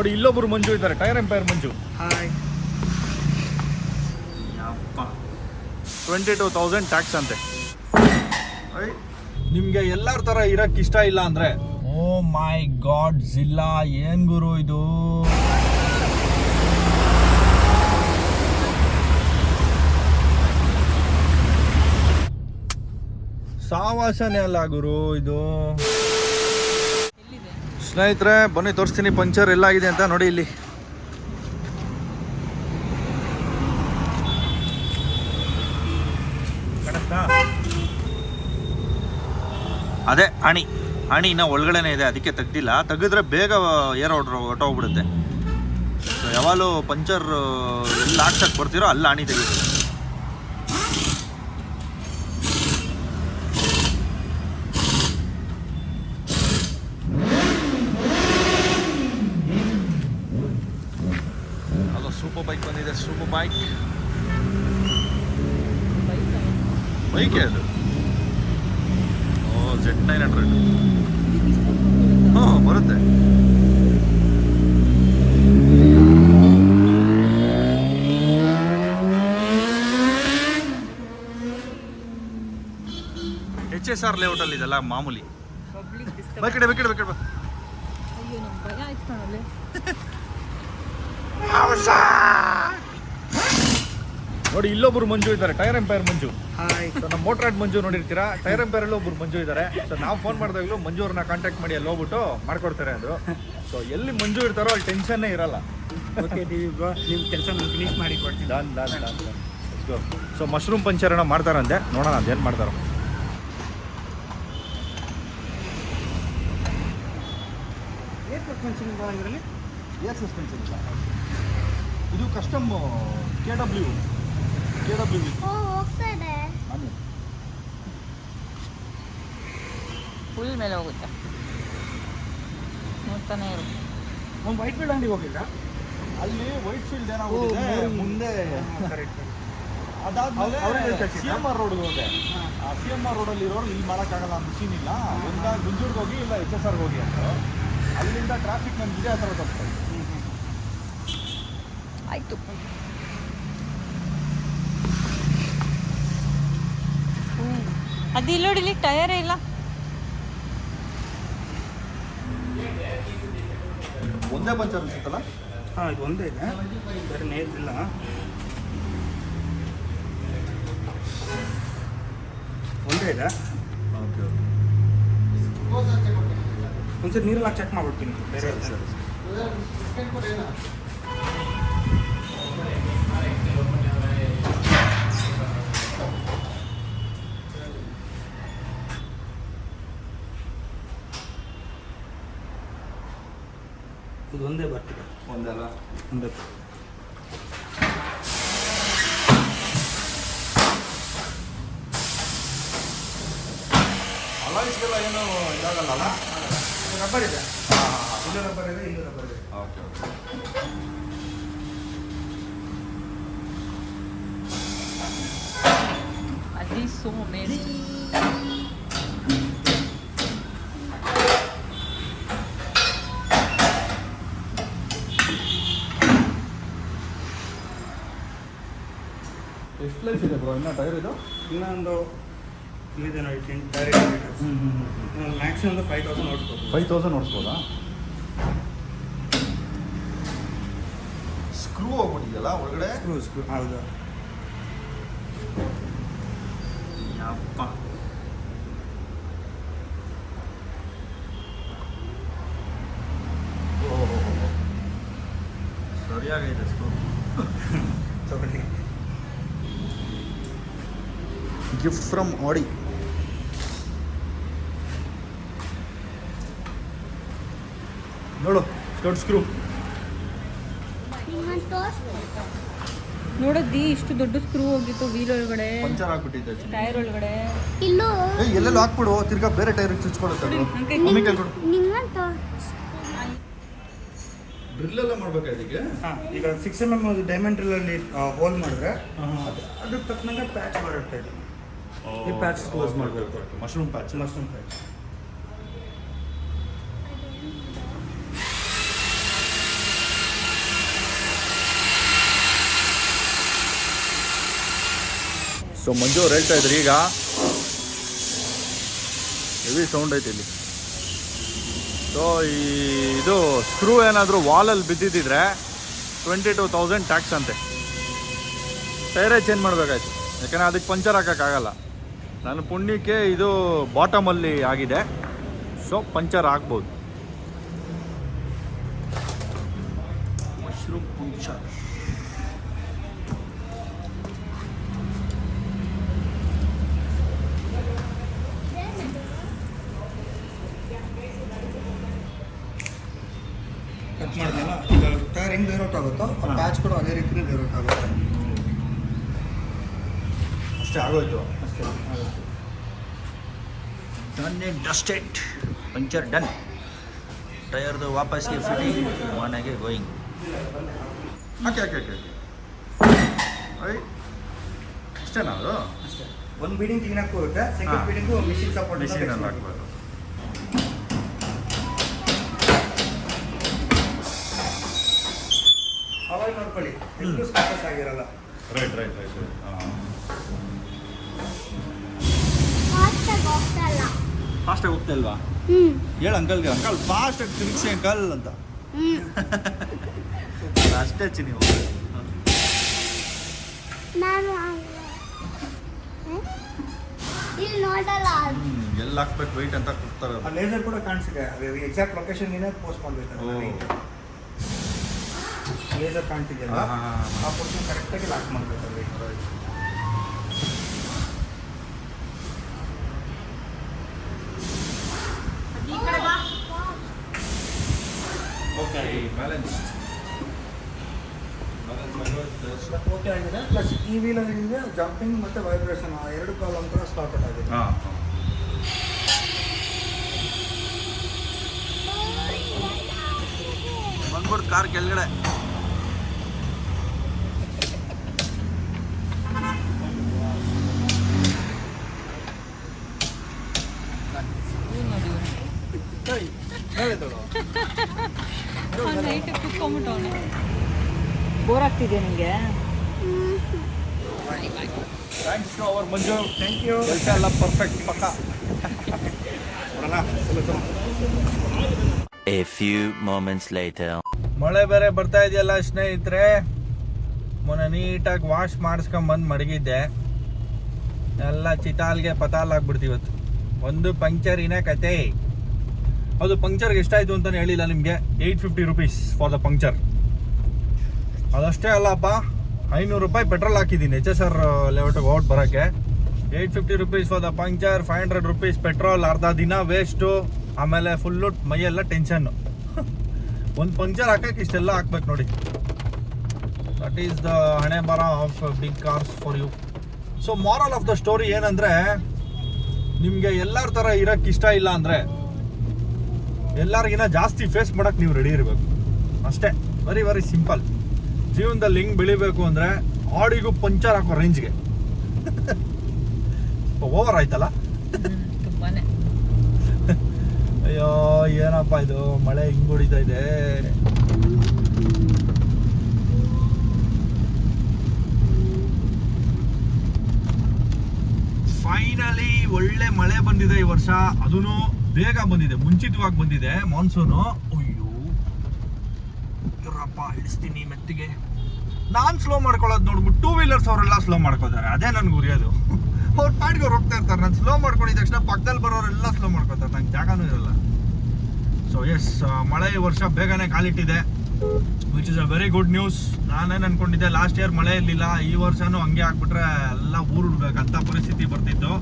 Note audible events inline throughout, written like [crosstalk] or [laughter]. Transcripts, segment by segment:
ನೋಡಿ ಇಲ್ಲೊಬ್ರು ಮಂಜು ಇದ್ದಾರೆ. Tyre empire Manju. Hi twenty two thousand tax ಅಂತೆ. ನಿಮ್ಗೆ ಎಲ್ಲರ ತರ ಇರಕ್ ಇಷ್ಟ ಇಲ್ಲ ಅಂದ್ರೆ? ಓ ಮೈ ಗಾಡ್ ಜಿಲ್ಲಾ ಏನ್ ಗುರು ಇದು? ಸಾವಾಸನೆ ಅಲ್ಲ ಗುರು ಇದು. ಸ್ನೇಹಿತರೆ, ಬನ್ನಿ, ತೋರಿಸ್ತೀನಿ. ಪಂಚರ್ ಎಲ್ಲ ಆಗಿದೆ ಅಂತ ನೋಡಿ ಇಲ್ಲಿ. ಅದೇ ಅಣಿ ಅಣಿ ಇನ್ನ ಒಳಗಡೆನೇ ಇದೆ, ಅದಕ್ಕೆ ತೆಗ್ದಿಲ್ಲ. ತೆಗೆದ್ರೆ ಬೇಗ ಏರ್ ಹೊಡ್ರ ಹೊಟ್ಟೋಗ್ಬಿಡುತ್ತೆ ಯಾವಾಗಲೂ ಪಂಚರ್ ಎಲ್ಲಿ ಹಾಕ್ಸಕ್ ಬರ್ತೀರೋ, ಅಲ್ಲಿ ಅಣಿ ತೆಗೀರಿ ಅದು ಬಂದಿದೆ ಸೂಪರ್ ಬೈಕ್ ಬೈಕೇ ಅದು ಓ ಜೆಡ್ ನೈನ್ ಹಂಡ್ರೆಡ್ ಹ್ಞೂ ಬರುತ್ತೆ. ಎಚ್ ಎಸ್ ಆರ್ ಲೇಔಟಲ್ಲಿ ಇದೆಲ್ಲ ಮಾಮೂಲಿ. ಪಬ್ಲಿಕ್ ಡಿಸ್ಟರ್ಬ್ ಬೈ ಕಡೆ ಬೈ ನೋಡಿ ಇಲ್ಲೊಬ್ರು ಮಂಜು ಇದ್ದಾರೆ. ಟೈರ್ ಎಂಪೈರ್ ಮಂಜು. ಸೊ ನಮ್ಮ ಮೋಟ್ರಾಡ್ ಮಂಜು ನೋಡಿರ್ತೀರಾ? ಟೈರ್ ಎಂಪೈರ್ ಅಲ್ಲಿ ಒಬ್ರು ಮಂಜು ಇದ್ದಾರೆ. ಸೊ ನಾವು ಫೋನ್ ಮಾಡಿದಾಗಲೂ ಮಂಜು ಅವ್ರನ್ನ ಕಾಂಟ್ಯಾಕ್ಟ್ ಮಾಡಿ ಅಲ್ಲಿ ಹೋಗ್ಬಿಟ್ಟು ಮಾಡ್ಕೊಡ್ತಾರೆ ಅದು. ಸೊ ಎಲ್ಲಿ ಮಂಜು ಇರ್ತಾರೋ ಅಲ್ಲಿ ಟೆನ್ಷನ್ನೇ ಇರಲ್ಲ. ಓಕೆ ನಿಮ್ಮ ಕೆಲಸ ಫಿನಿಶ್ ಮಾಡಿ ಕೊಡ್ತೀನಿ. Done done done so mushroom ಪಂಚರಣ ಮಾಡ್ತಾರಂತೆ. ನೋಡೋಣ ಅದೇನು ಮಾಡ್ತಾರೋ. ಏನು ಇದರಲ್ಲಿ? ಏರ್ ಸಸ್ಪೆನ್ಷನ್ ಇಲ್ಲ ಇದು custom K W K W ಓ ಹೋಗ್ತಾ ಇದೆ. ಫುಲ್ ಮೇಲೆ ಹೋಗುತ್ತೆ. ನೋಡ್ತಾನೆ ಇರು ಒಂದು ವೈಟ್ ಫೀಲ್ಡ್ ಅಂಗಡಿ ಹೋಗಿಲ್ಲ ಅಲ್ಲಿ ವೈಟ್ ಫೀಲ್ಡ್ ಏನೋ ಮುಂದೆ. ಕರೆಕ್ಟ್ ಅದಾದ್ಮೇಲೆ ಸಿ ಎಂ ಆರ್ ರೋಡ್ಗೆ ಹೋದೆ. ಆ ಸಿ ಎಂ ಆರ್ ರೋಡಲ್ಲಿ ಇರೋರು ಇಲ್ಲಿ ಮಾಡೋಕ್ಕಾಗಲ್ಲ ಮಿಷಿನ್ ಇಲ್ಲ. ಒಂದ ಗುಂಜೂರ್ಗೆ ಹೋಗಿ ಇಲ್ಲ ಎಚ್ ಎಸ್ ಆರ್ಗೆ ಹೋಗಿ ಅಂತ. ಅಲ್ಲಿಂದ ಟ್ರಾಫಿಕ್ ನಮ್ಗೆ ಇದೇ ಹತ್ರ ತಪ್ಪಿದೆ ಆಯ್ತು. ಅದು ಇಲ್ಲಿ ನೋಡಿ ಇಲ್ಲಿ ಟಯರೇ ಇಲ್ಲ. ಒಂದೇ ಪಂಚರ್ ಅನ್ಸುತ್ತಲ್ಲ? ಹಾಂ ಇದು ಒಂದೇ ಇದೆ. ಬೇರೆ ನೇಲ್ ಇಲ್ಲ. ಒಂದೇ ಇದೆ ಓಕೆ ಒಂದ್ಸರಿ ನೀರಲ್ಲಿ ಚೆಕ್ ಮಾಡ್ಬಿಡ್ತೀನಿ. ಬೇರೆ ಇದು ಒಂದೇ ಬರ್ತಿದೆ ಒಂದಲ್ಲ ಒಂದೇ ಅಲಾಯ್ಸ್ಗೆಲ್ಲ ಏನು ಇದಾಗಲ್ಲ ರಬ್ಬರ್ ಇದೆ. ಇನ್ನೂ ರಬ್ಬರ್ ಇದೆ ಇನ್ನೂ ರಬ್ಬರ್ ಇದೆ. Okay okay. ಅದು ಸೋ ಅಮೇಜಿಂಗ್ ಎಷ್ಟು ಲೈಫ್ ಇದೆ ಬ್ರೋ ಇನ್ನ ಟೈರ್ ಇದು? ಇನ್ನೊಂದು ಇಲ್ಲಿದೆ ನೋಡಿ ಟೆನ್ ಡೈರಿ ಮ್ಯಾಕ್ಸಿಮಮ್ ಒಂದು ಫೈವ್ ತೌಸಂಡ್ ನೋಡ್ಬೋದು ಫೈವ್ ತೌಸಂಡ್ ಓಡಿಸ್ಬೋದಾ ಸ್ಕ್ರೂ ಹೋಗ್ಬಿಟ್ಟಿದೆಯಲ್ಲ ಒಳಗಡೆ? ಸ್ಕ್ರೂ ಸ್ಕ್ರೂ ಹೌದು. ಯಪ್ಪ. ಸರಿಯಾಗೈತೆ ಸ್ಕ್ರೂ [laughs] ತಗೊಳ್ಳಿ. ಗಿಫ್ಟ್ ಫ್ರಮ್ ಆಡಿ ನೋಡು ದೊಡ್ಡ ಸ್ಕ್ರೂ ನೋಡದ್ದಿ ಇಷ್ಟು ದೊಡ್ಡ ಸ್ಕ್ರೂ ಹೋಗಿತ್ತು ವೀಲ್ ಒಳಗಡೆ. ಪಂಚರ್ ಆಗ್ಬಿಟ್ಟಿದೆ ಟೈರ್ ಒಳಗಡೆ. ಇಲ್ಲ. ಏ ಎಲ್ಲೆಲ್ಲ ಹಾಕ್ಬಿಡು ತಿರ್ಗಾ ಬೇರೆ ಟೈರ್. ಹಂಗೆ ಮಮ್ಮಿ ಕೈ ಕೊಡು ನಿಮ್ಮನ್ನು ತೋರಿಸ್ ಡ್ರಿಲ್ ಎಲ್ಲ ಮಾಡ್ಬೇಕಾ ಇದಕ್ಕೆ? ಹಾಂ ಈಗ ಸಿಕ್ಸ್ ಎಂ ಎಂ ಡೈಮಂಡ್ ಡ್ರಿಲ್ಲಲ್ಲಿ ಹೋಲ್ ಮಾಡಿದ್ರೆ ಅದು ಅದಕ್ಕೆ ತಕ್ಕನಂಗೆ ಪ್ಯಾಚ್ ಬರುತ್ತೆ ಇದು ಈ ಪ್ಯಾಚ್ ಕ್ಲೋಸ್ ಮಾಡಬೇಕು. Mushroom patch mushroom patch so Manju ಅವ್ರು ಹೇಳ್ತಾ ಇದ್ರು, ಈಗ ಹೆವಿ ಸೌಂಡ್ ಐತೆ ಇಲ್ಲಿ. ಸೊ ಈ ಇದು ಸ್ಕ್ರೂ ಏನಾದರೂ ವಾಲಲ್ಲಿ ಬಿದ್ದಿದ್ದಿದ್ರೆ ಟ್ವೆಂಟಿ ಟು ತೌಸಂಡ್ ಟ್ಯಾಕ್ಸ್ ಅಂತೆ. ಟೈರೇ ಚೇಂಜ್ ಮಾಡಬೇಕಾಯ್ತು. ಯಾಕಂದರೆ ಅದಕ್ಕೆ ಪಂಚರ್ ಹಾಕೋಕ್ಕಾಗಲ್ಲ ನನ್ನ ಪುಣ್ಯಕ್ಕೆ ಇದು ಬಾಟಮಲ್ಲಿ ಆಗಿದೆ. ಸೊ ಪಂಚರ್ ಆಗ್ಬೋದು ಮಶ್ರೂಮ್ ಪಂಚರ್ ಹೆಂಗೆ ಬೇರೋಟ್ ಆಗುತ್ತೋ ಆ ಪ್ಯಾಚ್ ಕೂಡ ಅದೇ ರೀತಿನೇ ಬೇರೋಟ್ ಆಗುತ್ತೆ. ಅಷ್ಟೇ ಆಗೋಯ್ತು. ಅಷ್ಟೇ dust done in dusted puncture done ಟಯರ್ದು ವಾಪಸ್ಗೆ ಫಿಟ್ಟಿಂಗ್ ಮನೆಗೆ ಗೋಯಿಂಗ್ ಓಕೆ ಓಕೆ ಓಕೆ ಅಷ್ಟೆ ಅಷ್ಟೇನಾ ಅದು? ಅಷ್ಟೇ. ಒಂದು ಬೀಡಿಂಗ್ ಕ್ಲೀನಾಗಿ ಹೋಗುತ್ತೆ ಸೆಕೆಂಡ್. ಬೀಡಿಂಗು ಮಿಷಿನ್ ಸಪೋರ್ಟ್ ಮಿಷಿನಲ್ಲಿ ಹಾಕ್ಬೋದು. ಅವಾಗ ನೋಡ್ಕೊಳ್ಳಿ. ಎಲ್ಲೂ ಸಕ್ಸಸ್ ಆಗಿರಲ್ಲ. ರೈಟ್ ರೈಟ್ ರೈಟ್ ಫಾಸ್ಟಾಗಿ ಹೋಗ್ತಾ ಇಲ್ಲ. ಫಾಸ್ಟಾಗಿ ಹೋಗ್ತಾ ಇಲ್ವಾ? ಹ್ಞೂ ಹೇಳು ಅಂಕಲ್ಗೆ ಅಂಕಲ್ ಫಾಸ್ಟಾಗಿ ತಿರುಗಿಸಿ ಅಂಕಲ್ ಅಂತ. ಅಷ್ಟೇ ಚಿನಿ ನಾನು ಎಲ್ಲ ನೋಡಲ್ಲ. ಅದು. ಎಲ್ಲಿ ಹಾಕ್ಬೇಕು ವೈಟ್ ಅಂತ ಕೊಡ್ತಾರೆ ಆ ಲೇಸರ್ ಕೂಡ ಕಾಣಿಸಿದೆ. ಎಕ್ಸಾಕ್ಟ್ ಲೊಕೇಶನ್ ಏನೇ ಪೋಸ್ಟ್ ಮಾಡಬೇಕು. ಲೇಸರ್ ಕಾಣ್ತಿದೆಯಲ್ಲ. ಆ ಪೋರ್ಷನ್ ಕರೆಕ್ಟಾಗಿ ಲಾಕ್ ಮಾಡಬೇಕು ಓಕೆ ಬ್ಯಾಲೆನ್ಸ್ ಓಕೆ ಆಗಿದೆ. ಪ್ಲಸ್ ಈ ವೀಲಲ್ಲಿದೆ ಜಂಪಿಂಗ್ ಮತ್ತು ವೈಬ್ರೇಷನ್ ಆ ಎರಡು ಕಾಲಮ್ ಕೂಡ ಸ್ಟಾರ್ಟ್ ಆಗಿದೆ. ಹಾಂ ಬಂದ್ಬಿಡ್ತು ಕಾರ್ ಕೆಳಗಡೆ ನೈಟ್ ಕುತ್ಕೊಂಬಿಟ್ಟವನೆ ಬೋರ್ ಆಗ್ತಿದೆಯಾ ನಿಮಗೆ thanks to our Manju thank you ಕೆಲಸ ಎಲ್ಲ ಪರ್ಫೆಕ್ಟ್ ಪಕ್ಕ A few moments later. ಮಳೆ ಬೇರೆ ಬರ್ತಾ ಇದೆಯಲ್ಲ ಸ್ನೇಹಿತರೆ. ಮೊನ್ನೆ ನೀಟಾಗಿ ವಾಶ್ ಮಾಡಿಸ್ಕೊಂಬಂದು ಮಡಗಿದ್ದೆ. ಎಲ್ಲ ಚಿತಾಲ್ಗೆ ಪತಾಲ್ ಆಗ್ಬಿಡ್ತೀವತ್ತು ಒಂದು ಪಂಕ್ಚರ್ ಪಂಕ್ಚರಿನ ಕತೆ. ಅದು ಪಂಕ್ಚರ್ಗೆ ಎಷ್ಟಾಯಿತು ಅಂತಲೇ ಹೇಳಿಲ್ಲ ನಿಮಗೆ. Eight fifty rupees for the puncture ಅದಷ್ಟೇ ಅಲ್ಲಪ್ಪ, ಐನೂರು ರೂಪಾಯಿ ಪೆಟ್ರೋಲ್ ಹಾಕಿದ್ದೀನಿ. ಎಚ್ ಎಸ್ ಆರ್ ಲೆವೆಟ್ಗೆ ಔಟ್ ಬರೋಕ್ಕೆ. Eight fifty rupees for the puncture five hundred rupees petrol ಅರ್ಧ ದಿನ ವೇಸ್ಟು ಆಮೇಲೆ ಫುಲ್ಲು ಮೈಯೆಲ್ಲ ಟೆನ್ಷನ್ನು ಒಂದು ಪಂಕ್ಚರ್ ಹಾಕಕ್ಕೆ ಇಷ್ಟೆಲ್ಲ ಹಾಕ್ಬೇಕು ನೋಡಿ. ದಟ್ ಈಸ್ ದ ಹಣೆ ಬರ of big cars for you so moral of the story ಏನಂದರೆ, ನಿಮಗೆ ಎಲ್ಲರ ಥರ ಇರೋಕ್ಕಿಷ್ಟ ಇಲ್ಲ ಅಂದರೆ ಎಲ್ಲರಿಗಿನ ಜಾಸ್ತಿ ಫೇಸ್ ಮಾಡೋಕ್ಕೆ ನೀವು ರೆಡಿ ಇರಬೇಕು. ಅಷ್ಟೇ ವೆರಿ ವೆರಿ ಸಿಂಪಲ್ ಜೀವನದಲ್ಲಿ ಹಿಂಗೆ ಬೆಳಿಬೇಕು ಅಂದರೆ ಆಡಿಗೂ ಪಂಚರ್ ಹಾಕೋ ರೇಂಜ್ಗೆ ಓವರ್ ಆಯ್ತಲ್ಲ? ಅಯ್ಯೋ ಏನಪ್ಪ ಇದು? ಮಳೆ ಹಿಂಗ್ ಹೊಡಿತಾ ಇದೆ. ಫೈನಲಿ ಒಳ್ಳೆ ಮಳೆ ಬಂದಿದೆ ಈ ವರ್ಷ. ಅದೂ ಬೇಗ ಬಂದಿದೆ, ಮುಂಚಿತವಾಗಿ ಬಂದಿದೆ ಮಾನ್ಸೂನು ಅಯ್ಯೋ ಇರಪ್ಪ ಹಿಡಿಸ್ತೀನಿ ಮೆತ್ತಿಗೆ. ನಾನು ಸ್ಲೋ ಮಾಡ್ಕೊಳ್ಳೋದು ನೋಡ್ಬಿಟ್ಟು ಟೂ ವೀಲರ್ಸ್ ಅವರೆಲ್ಲ ಸ್ಲೋ ಮಾಡ್ಕೋತಾರೆ ಅದೇ ನನ್ಗೆ ಉರಿಯೋದು ಅವ್ರು ಪಾಡಿಗೆ ಅವ್ರು ಹೋಗ್ತಾ ಇರ್ತಾರೆ. ನಾನು ಸ್ಲೋ ಮಾಡ್ಕೊಂಡಿದ ತಕ್ಷಣ ಪಕ್ಕದಲ್ಲಿ ಬರೋರೆಲ್ಲ ಸ್ಲೋ ಮಾಡ್ಕೋತಾರೆ ನಂಗೆ ಜಾಗನೂ ಇರಲ್ಲ. ಸೊ ಎಸ್ ಮಳೆ ಈ ವರ್ಷ ಬೇಗನೆ ಕಾಲಿಟ್ಟಿದೆ which is a very good news ನಾನೇನು ಅನ್ಕೊಂಡಿದ್ದೆ ಲಾಸ್ಟ್ ಇಯರ್ ಮಳೆ ಇರಲಿಲ್ಲ. ಈ ವರ್ಷನೂ ಹಂಗೆ ಆಗ್ಬಿಟ್ರೆ ಎಲ್ಲ ಊರು ಹುಡ್ಬೇಕಂತ ಪರಿಸ್ಥಿತಿ ಬರ್ತಿತ್ತು.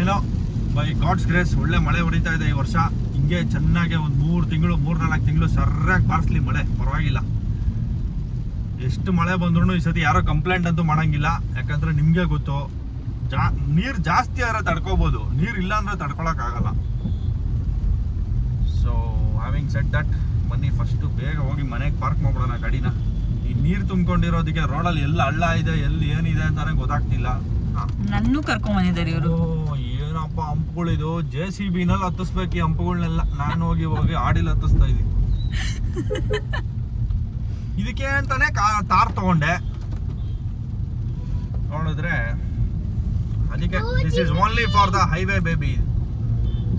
ಏನೋ ಬೈ ಗಾಡ್ಸ್ ಗ್ರೇಸ್ ಒಳ್ಳೆ ಮಳೆ ಹೊಡಿತಾ ಇದೆ ಈ ವರ್ಷ. ಹಿಂಗೆ ಚೆನ್ನಾಗಿ ಒಂದು ಮೂರು ತಿಂಗಳು ಮೂರು ನಾಲ್ಕು ತಿಂಗಳು ಸರಿಯಾಗಿ ಬಾರಿಸ್ಲಿ ಮಳೆ. ಪರವಾಗಿಲ್ಲ. ಎಷ್ಟು ಮಳೆ ಬಂದ್ರೂ ಈ ಸತಿ ಯಾರೋ ಕಂಪ್ಲೇಂಟ್ ಅಂತೂ ಮಾಡೋಂಗಿಲ್ಲ. ಯಾಕಂದ್ರೆ ನಿಮಗೆ ಗೊತ್ತು, ಜಾ, ನೀರು ಜಾಸ್ತಿ ಆದರೆ ತಡ್ಕೋಬೋದು. ನೀರು ಇಲ್ಲ ಅಂದರೆ ತಡ್ಕೊಳಕ್ಕಾಗಲ್ಲ ಸೊ ಹ್ಯಾವಿಂಗ್ ಸೆಟ್ ದಟ್ ಬನ್ನಿ ಫಸ್ಟು ಬೇಗ ಹೋಗಿ ಮನೆಗೆ ಪಾರ್ಕ್ ಮಾಡ್ಬಿಡೋಣ ಗಾಡಿನ. ಈ ನೀರು ತುಂಬ್ಕೊಂಡಿರೋದಕ್ಕೆ ರೋಡಲ್ಲಿ ಎಲ್ಲ ಹಳ್ಳ ಇದೆ, ಎಲ್ಲಿ ಏನಿದೆ ಅಂತಾನೆ ಗೊತ್ತಾಗ್ತಿಲ್ಲ. ನನ್ನೂ ಕರ್ಕೊಂಡ್ ಬಂದಿದ್ದಾರೆ ಇವರು. ಓ, ಏನಪ್ಪ ಹಂಪ್ಗಳಿದು? ಜೆ ಸಿ ನಲ್ಲಿ ಹತ್ತಿಸ್ಬೇಕು ಈ ಹಂಪುಗಳನ್ನೆಲ್ಲ ನಾನು ಹೋಗಿ ಹೋಗಿ ಆಡಿಲ್ ಹತ್ತಿಸ್ತಾ ಇದ್ದೀನಿ. ಇದಕ್ಕೆ ಅಂತಾನೆ ಕಾ ತಾರ್ ತಗೊಂಡೆ. ನೋಡಿದ್ರೆ ಅದಕ್ಕೆ this is only for the highway baby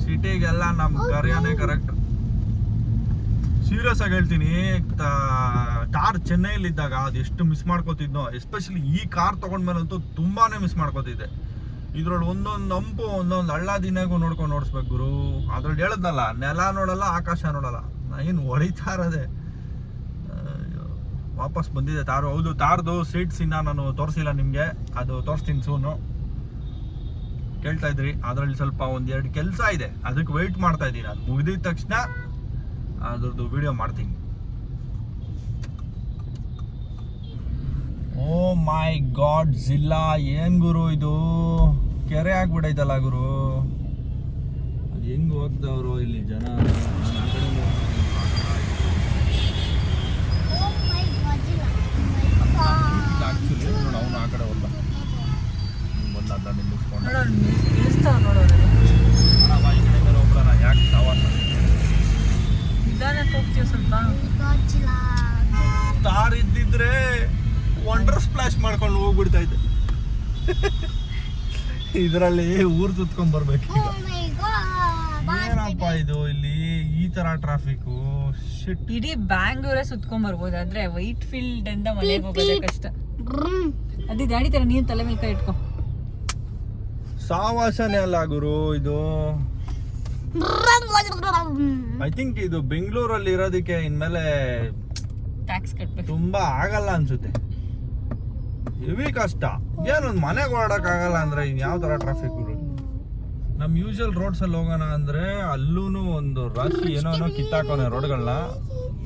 ಸಿಟಿಗೆಲ್ಲ ನಮ್ಮ ಕರಿಯಾನೇ ಕರೆಕ್ಟ್ ಸೀರಿಯಸ್ ಆಗಿ ಹೇಳ್ತೀನಿ ಕಾರ್ ಅದು ಎಷ್ಟು ಮಿಸ್ ಮಾಡ್ಕೋತಿದ್ನೋ ಎಸ್ಪೆಷಲಿ ಈ ಕಾರ್ ತಗೊಂಡ್ಮೇಲಂತೂ ತುಂಬಾನೇ ಮಿಸ್ ಮಾಡ್ಕೋತಿದ್ದೆ. ಇದ್ರೊಳಗೆ ಒಂದೊಂದು ಹಂಪು, ಒಂದೊಂದು ಹಳ್ಳ ದಿನಾಗೂ ನೋಡ್ಕೊಂಡು ನೋಡಿಸ್ಬೇಕು ಗುರು. ಅದ್ರಲ್ಲಿ ಹೇಳದ್ನಲ್ಲ, ನೆಲ ನೋಡಲ್ಲ, ಆಕಾಶ ನೋಡಲ್ಲ. ಏನು ಹೊಡಿತಾ ಇರೋದೆ. ವಾಪಸ್ ಬಂದಿದೆ ತಾರು. ಹೌದು, ತಾರ್ದು ಸೀಟ್ಸ್ ಇನ್ನ ನಾನು ತೋರಿಸಿಲ್ಲ ನಿಮಗೆ. ಅದು ತೋರಿಸ್ತೀನಿ ಸೂನು ಕೇಳ್ತಾ ಇದ್ರಿ, ಅದರಲ್ಲಿ ಸ್ವಲ್ಪ ಒಂದೆರಡು ಕೆಲಸ ಇದೆ. ಅದಕ್ಕೆ ವೆಯ್ಟ್ ಮಾಡ್ತಾ ಇದ್ದೀನಿ. ಅದು ಮುಗಿದಿದ ತಕ್ಷಣ ಅದ್ರದ್ದು ವಿಡಿಯೋ ಮಾಡ್ತೀನಿ. ಓ ಮೈ ಗಾಡ್ ಜಿಲ್ಲಾ ಏನು ಗುರು ಇದು? ಕೆರೆ ಆಗ್ಬಿಡೈತಲ್ಲ ಗುರು. ಅದು ಹೆಂಗ್ ಹೋಗ್ತವ್ರು ಇಲ್ಲಿ ಜನ? ಆ ಕಡೆ ನೋಡು ಅವನು ಆ ಕಡೆ ಹೋದ ಬಂದ ನಿಲ್ಲಿಸ್ಕೊಂಡು. ಈ ಕಡೆಯಿಂದ ಹೋಗ್ಬಿಡೋಣ ಯಾಕೆ ಸವಾಸ ನಿಧಾನಕ್ಕೆ ಹೋಗ್ತೀವಿ ಸ್ವಲ್ಪ. ತಾರ್ ಇದ್ದಿದ್ರೆ ವಂಡರ್ ಸ್ಪ್ಲಾಶ್ ಮಾಡ್ಕೊಂಡು ಹೋಗ್ಬಿಡ್ತಾ ಇದ್ದೆ ಇದರಲ್ಲಿ ಊರು ಸುತ್ಕೊಂಡ್ ಬರ್ಬೇಕು Oh. ಏನಪ್ಪ ಇದು ಇಲ್ಲಿ ಈ ತರ ಟ್ರಾಫಿಕ್ ಶಿಟ್ ಇಡೀ ಬ್ಯಾಂಗ್ಳೂರೇ ಸುತ್ಕೊಂಡ್ ಬರ್ಬೋದು ಆದ್ರೆ ವೈಟ್ ಫೀಲ್ಡ್ ಇಂದ ಮನೆಗೆ ಹೋಗೋದೇ ಕಷ್ಟ. ಅದೇ ಗಾಡಿ ತರ ನೀನ್ ತಲೆ ಮೇಲೆ ಕೈ ಇಟ್ಕೋ ಸಾವಾಸನೆ ಅಲ್ಲ ಗುರು ಇದು. ಐ ಥಿಂಕ್ ಇದು ಬೆಂಗಳೂರಲ್ಲಿ ಇರೋದಕ್ಕೆ ಇನ್ಮೇಲೆ ಟ್ಯಾಕ್ಸ್ ಕಟ್ಬೇಕು. ತುಂಬಾ ಆಗಲ್ಲ ಅನ್ಸುತ್ತೆ. ಹೆವಿ ಕಷ್ಟ. ಏನೊಂದು ಮನೆಗೆ ಓಡಕ್ ಆಗಲ್ಲ ಅಂದ್ರೆ ಇನ್ ಯಾವ ತರ ಟ್ರಾಫಿಕ್ ಗುರು ನಮ್ ಯೂಶಲ್ ರೋಡ್ಸ್ ಅಲ್ಲಿ ಹೋಗೋಣ ಅಂದ್ರೆ ಅಲ್ಲೂ ಒಂದು ರಾಶಿ ಏನೋ ಏನೋ ಕಿತ್ತಾಕೋನೆ ರೋಡ್ಗಳನ್ನ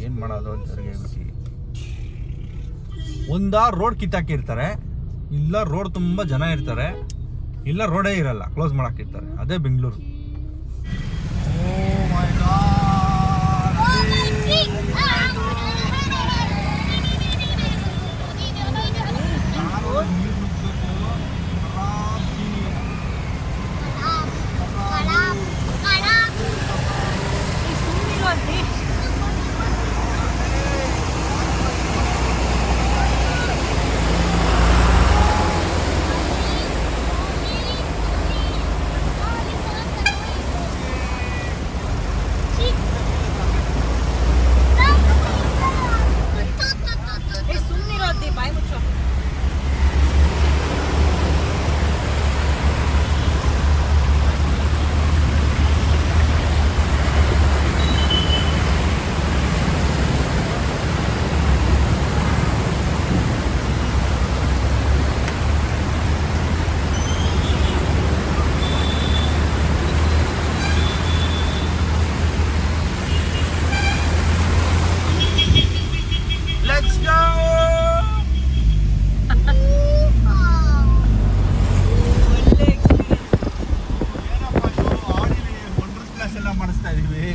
ಏನ್ ಮಾಡೋದು ಸರಿಗೆ ಹೇಳ್ಬಿಟ್ಟು ಒಂದ ರೋಡ್ ಕಿತ್ತಾಕಿರ್ತಾರೆ. ಇಲ್ಲ ರೋಡ್ ತುಂಬಾ ಜನ ಇರ್ತಾರೆ. ಇಲ್ಲ ರೋಡೇ ಇರಲ್ಲ. ಕ್ಲೋಸ್ ಮಾಡಾಕಿರ್ತಾರೆ ಅದೇ Bengaluru Oh my God. Oh my feet. Ah. Kalam. Kalam. ಸುಮ್ಮನಿರೋ ಅದ್ದಿ ಬಾಯಿ ಮುಚ್ಚೋ Let's go! ಒಳ್ಳೆ experience. ಏನಪ್ಪ ಇದು ಆಡಿಲಿ ವಂಡರ್ ಸ್ಪ್ಲಾಶ್ ಎಲ್ಲ ಮಾಡಿಸ್ತಾ ಇದೀವಿ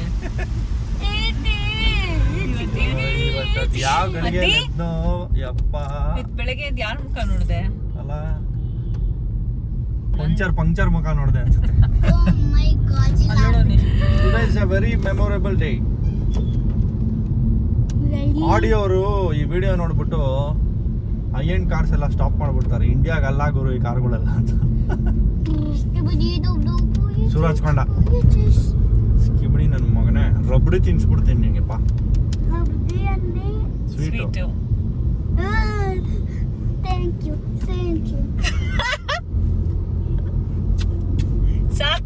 ಇವತ್ತು ಯಾವ ಗಳಿಗೆ ಅದೇ? ಎದ್ನೋ ಯಪ್ಪ ಇವತ್ತು ಬೆಳಗ್ಗೆ ಎದ್ದು ಯಾರ ಮುಖ ನೋಡಿದೆ ಅಲ್ಲ ಪಂಚರ್ ಪಂಚರ್ ಮುಖ ನೋಡಿದೆ ಅನ್ಸುತ್ತೆ. Today is a very memorable day audio ಅವರು ಈ ವಿಡಿಯೋ ನೋಡ್ಬಿಟ್ಟು ಐ ಎಂಡ್ ಕಾರ್ಸ್ ಎಲ್ಲ ಸ್ಟಾಪ್ ಮಾಡ್ಬಿಡ್ತಾರೆ. ಇಂಡಿಯಾಗ ಅಲ್ಲ ಗುರು ಈ ಕಾರ್ಗಳೆಲ್ಲ ಅಂತ. ಸೂರಜ್ ಹಚ್ಕೊಂಡ ಕಿಬಿಡಿ ನನ್ನ ಮಗನೇ. ರಬ್ಬಡಿ ತಿನ್ಸ್ಬಿಡ್ತೀನಿ ನಿಂಗೆಪ್ಪ sweet thank you thank thank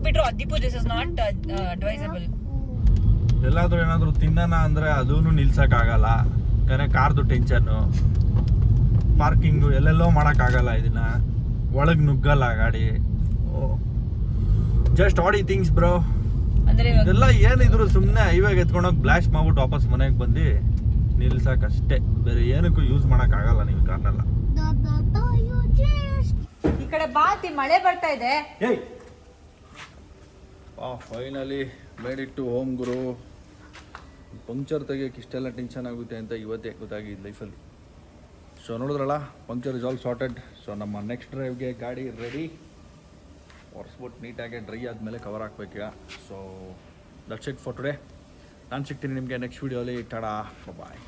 ಅದಿಪು ಬಿಟ್ರು ಅದಿಪು ದಿಸ್ ಇಸ್ ನಾಟ್ ಅಡ್ವೈಸಬಲ್ ಎಲ್ಲಾದ್ರೂ ಏನಾದ್ರು ತಿನ್ನೋಣ ಅಂದ್ರೆ ಅದೂ ನಿಲ್ಸಕ್ ಆಗಲ್ಲ ಕರೆ ಕಾರ್ದು ಟೆನ್ಷನ್ನು. ಪಾರ್ಕಿಂಗು ಎಲ್ಲೆಲ್ಲೋ ಆಗಲ್ಲ ಇದನ್ನ. ಒಳಗ್ ನುಗ್ಗಲ್ಲ ಗಾಡಿ. ಜಸ್ಟ್ ಆಡಿ ಥಿಂಗ್ಸ್ ಬ್ರೋ ಎಲ್ಲ ಏನಿದ್ರು ಸುಮ್ಮನೆ ಹೈವೇಗೆ ಎತ್ಕೊಂಡೋಗಿ ಬ್ಲಾಸ್ಟ್ ಮಾಡ್ಬಿಟ್ಟು ವಾಪಸ್ ಮನೆಗೆ ಬಂದು ನಿಲ್ಸಕ್ ಅಷ್ಟೇ. ಬೇರೆ ಏನಕ್ಕೂ ಯೂಸ್ ಮಾಡಕ್ ಆಗಲ್ಲ ನೀವು ಕಾರ್ನೆಲ್ಲ. ಈ ಕಡೆ ಬಾತಿ ಮಳೆ ಬರ್ತಾ ಇದೆ. ಆ finally made it to home Guru. Puncture ತೆಗಿಯೋಕೆ ಇಷ್ಟೆಲ್ಲ ಟೆನ್ಷನ್ ಆಗುತ್ತೆ ಅಂತ ಇವತ್ತೇ ಗೊತ್ತಾಗಿದ್ದು ಲೈಫಲ್ಲಿ ಸೊ ನೋಡಿದ್ರಲ್ಲ puncture is all sorted so ನಮ್ಮ ನೆಕ್ಸ್ಟ್ ಡ್ರೈವ್ಗೆ ಗಾಡಿ ರೆಡಿ ಒರೆಸ್ಬಿಟ್ಟು ನೀಟಾಗಿ ಡ್ರೈ ಆದಮೇಲೆ cover ಹಾಕ್ಬೇಕೀಗ so that's it for today ನಾನು ಸಿಗ್ತೀನಿ ನಿಮಗೆ ನೆಕ್ಸ್ಟ್ ವೀಡಿಯೋಲಿ ಟಾಡಾ ಬಾಯ್